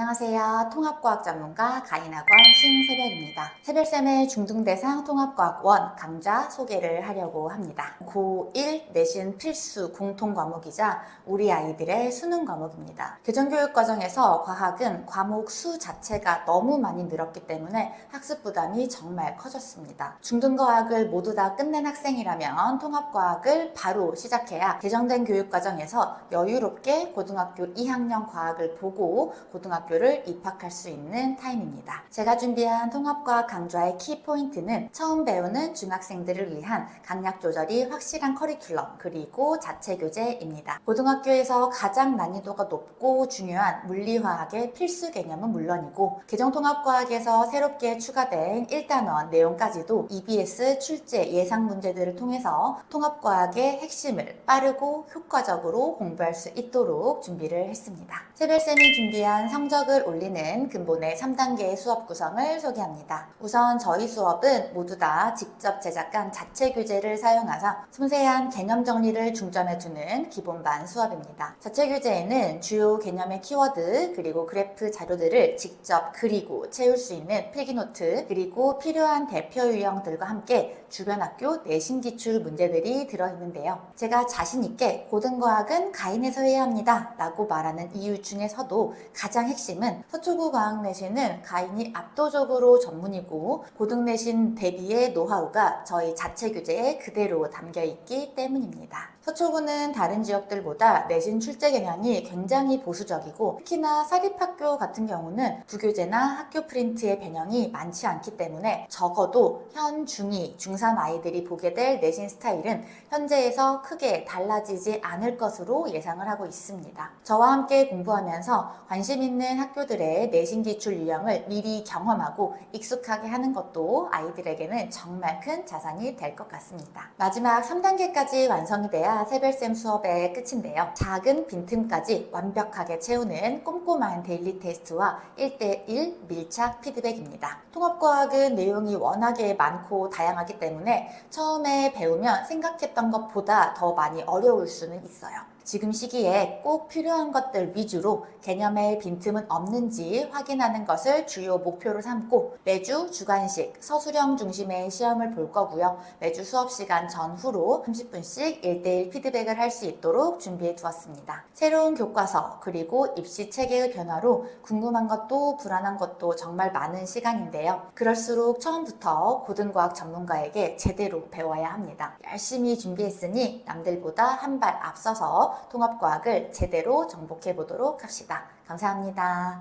안녕하세요. 통합과학 전문가 가인학원 신세별입니다. 세별쌤의 중등대상 통합과학 1 강좌 소개를 하려고 합니다. 고1 내신 필수 공통 과목이자 우리 아이들의 수능 과목입니다. 교정교육 과정에서 과학은 과목 수 자체가 너무 많이 늘었기 때문에 학습 부담이 정말 커졌습니다. 중등과학을 모두 다 끝낸 학생이라면 통합과학을 바로 시작해야 개정된 교육 과정에서 여유롭게 고등학교 2학년 과학을 보고 고등학교 를 입학할 수 있는 타임입니다. 제가 준비한 통합과학 강좌의 키포인트는 처음 배우는 중학생들을 위한 강약 조절이 확실한 커리큘럼 그리고 자체 교재입니다. 고등학교에서 가장 난이도가 높고 중요한 물리화학의 필수 개념은 물론이고 개정통합과학에서 새롭게 추가된 1단원 내용까지도 EBS 출제 예상 문제들을 통해서 통합과학의 핵심을 빠르고 효과적으로 공부할 수 있도록 준비를 했습니다. 세별쌤이 준비한 성적 을 올리는 근본의 3단계의 수업 구성을 소개합니다. 우선 저희 수업은 모두 다 직접 제작한 자체 교재를 사용하사 섬세한 개념 정리를 중점에 두는 기본반 수업입니다. 자체 교재에는 주요 개념의 키워드 그리고 그래프 자료들을 직접 그리고 채울 수 있는 필기노트 그리고 필요한 대표 유형들과 함께 주변 학교 내신 기출 문제들이 들어있는데요. 제가 자신 있게 고등과학은 가인에서 해야 합니다. 라고 말하는 이유 중에서도 가장 핵심 은 서초구 과학 내신은 가인이 압도적으로 전문이고 고등 내신 대비의 노하우가 저희 자체 교재에 그대로 담겨 있기 때문입니다. 서초구는 다른 지역들보다 내신 출제 개념이 굉장히 보수적이고 특히나 사립학교 같은 경우는 부교재나 학교 프린트의 변형이 많지 않기 때문에 적어도 현 중2, 중3 아이들이 보게 될 내신 스타일은 현재에서 크게 달라지지 않을 것으로 예상을 하고 있습니다. 저와 함께 공부하면서 관심 있는 학교들의 내신 기출 유형을 미리 경험하고 익숙하게 하는 것도 아이들에게는 정말 큰 자산이 될 것 같습니다. 마지막 3단계까지 완성이 돼야 세별쌤 수업의 끝인데요. 작은 빈틈까지 완벽하게 채우는 꼼꼼한 데일리 테스트와 1대1 밀착 피드백입니다. 통합과학은 내용이 워낙에 많고 다양하기 때문에 처음에 배우면 생각했던 것보다 더 많이 어려울 수는 있어요. 지금 시기에 꼭 필요한 것들 위주로 개념의 빈틈은 없는지 확인하는 것을 주요 목표로 삼고 매주 주간식 서술형 중심의 시험을 볼 거고요. 매주 수업 시간 전후로 30분씩 1대1 피드백을 할 수 있도록 준비해 두었습니다. 새로운 교과서 그리고 입시 체계의 변화로 궁금한 것도 불안한 것도 정말 많은 시간인데요. 그럴수록 처음부터 고등과학 전문가에게 제대로 배워야 합니다. 열심히 준비했으니 남들보다 한 발 앞서서 통합과학을 제대로 정복해 보도록 합시다. 감사합니다.